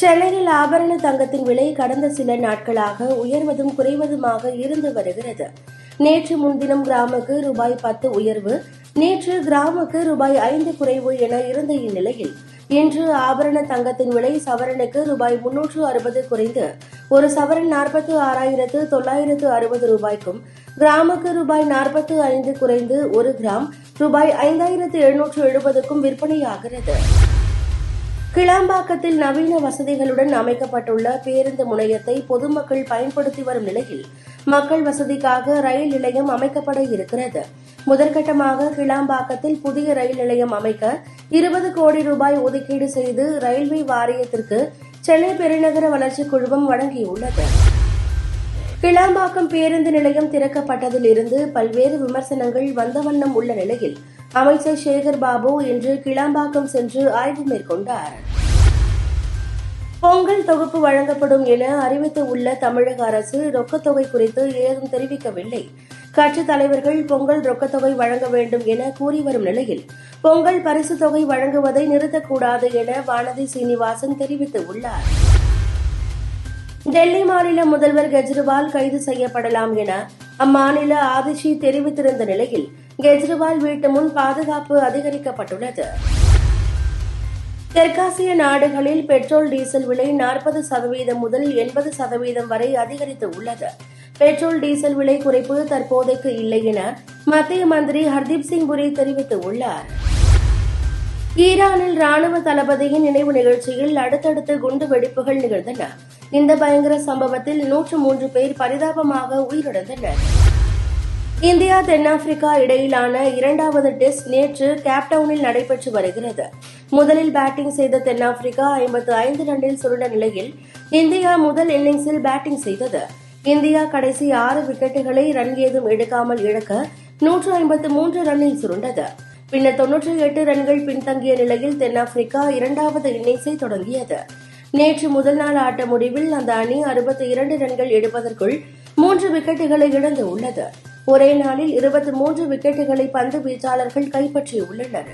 சென்னையில் ஆபரண தங்கத்தின் விலை கடந்த சில நாட்களாக உயர்வதும் குறைவதுமாக இருந்து வருகிறது. நேற்று முன்தினம் கிராமுக்கு ரூபாய் பத்து உயர்வு நேற்று கிராமுக்கு ரூபாய் ஐந்து குறைவு என இருந்த இந்நிலையில் இன்று ஆபரண தங்கத்தின் விலை சவரனுக்கு ரூபாய் முன்னூற்று அறுபது குறைந்து ஒரு சவரன் நாற்பத்து ஆறாயிரத்து தொள்ளாயிரத்து அறுபது ரூபாய்க்கும் கிராமுக்கு ரூபாய் நாற்பத்து ஐந்து குறைந்து ஒரு கிராம் ரூபாய் ஐந்தாயிரத்து எழுநூற்று எழுபதுக்கும் விற்பனையாகிறது. கிளாம்பாக்கத்தில் நவீன வசதிகளுடன் அமைக்கப்பட்டுள்ள பேருந்து முனையத்தை பொதுமக்கள் பயன்படுத்தி வரும் நிலையில் மக்கள் வசதிக்காக ரயில் நிலையம் அமைக்கப்பட இருக்கிறது. முதற்கட்டமாக கிளாம்பாக்கத்தில் புதிய ரயில் நிலையம் அமைக்க இருபது கோடி ரூபாய் ஒதுக்கீடு செய்து ரயில்வே வாரியத்திற்கு சென்னை பெருநகர வளர்ச்சிக் குழுமம் வழங்கியுள்ளது. கிளாம்பாக்கம் பேருந்து நிலையம் திறக்கப்பட்டதில் இருந்து பல்வேறு விமர்சனங்கள் வந்த வண்ணம் உள்ள நிலையில் அமைச்சர் சேகர் பாபு இன்று கிளாம்பாக்கம் சென்று ஆய்வு மேற்கொண்டார். பொங்கல் தொகுப்பு வழங்கப்படும் என அறிவித்து உள்ள தமிழக அரசு ரொக்கத்தொகை குறித்து ஏதும் தெரிவிக்கவில்லை. கட்சித் தலைவர்கள் பொங்கல் ரொக்கத்தொகை வழங்க வேண்டும் என கூறி வரும் நிலையில் பொங்கல் பரிசு தொகை வழங்குவதை நிறுத்தக்கூடாது என வானதி சீனிவாசன் தெரிவித்துள்ளார் டெல்லி மாநில முதல்வர் கெஜ்ரிவால் கைது செய்யப்படலாம் என அம்மாநில ஆதிஷி தெரிவித்திருந்த நிலையில் கெஜ்ரிவால் வீட்டு முன் பாதுகாப்பு அதிகரிக்கப்பட்டுள்ளது. தெற்காசிய நாடுகளில் பெட்ரோல் டீசல் விலை நாற்பது சதவீதம் முதல் எண்பது சதவீதம் வரை அதிகரித்து உள்ளது. பெட்ரோல் டீசல் விலை குறைப்பு தற்போதைக்கு இல்லை என மத்திய மந்திரி ஹர்தீப் சிங் புரி தெரிவித்துள்ளார். ஈரானில் ராணுவ தளபதியின் நினைவு நிகழ்ச்சியில் அடுத்தடுத்து குண்டு வெடிப்புகள் நிகழ்ந்தன. இந்த பயங்கர சம்பவத்தில் நூற்று மூன்று பேர் பரிதாபமாக உயிரிழந்தனர். இந்தியா தென்னாப்பிரிக்கா இடையிலான இரண்டாவது டெஸ்ட் நேற்று கேப்டவுனில் நடைபெற்று வருகிறது. முதலில் பேட்டிங் செய்த தென்னாப்பிரிக்கா ஐம்பத்து ஐந்து ரன்னில் சுருண்ட நிலையில் இந்தியா முதல் இன்னிங்ஸில் பேட்டிங் செய்தது. இந்தியா கடைசி ஆறு விக்கெட்டுகளை ரன் ஏதும் எடுக்காமல் இழக்க நூற்று ஐம்பத்து மூன்று ரன்னில் சுருண்டது. பின்னர் தொன்னூற்றி எட்டு ரன்கள் பின்தங்கிய நிலையில் தென்னாப்பிரிக்கா இரண்டாவது இன்னிங்ஸை தொடங்கியது. நேற்று முதல் நாள் ஆட்ட முடிவில் அந்த அணி அறுபத்தி இரண்டு ரன்கள் எடுப்பதற்குள் மூன்று விக்கெட்டுகளை இழந்து உள்ளது. ஒரே நாளில் இருபத்தி மூன்று விக்கெட்டுகளை பந்து வீச்சாளர்கள் கைப்பற்றியுள்ளனர்.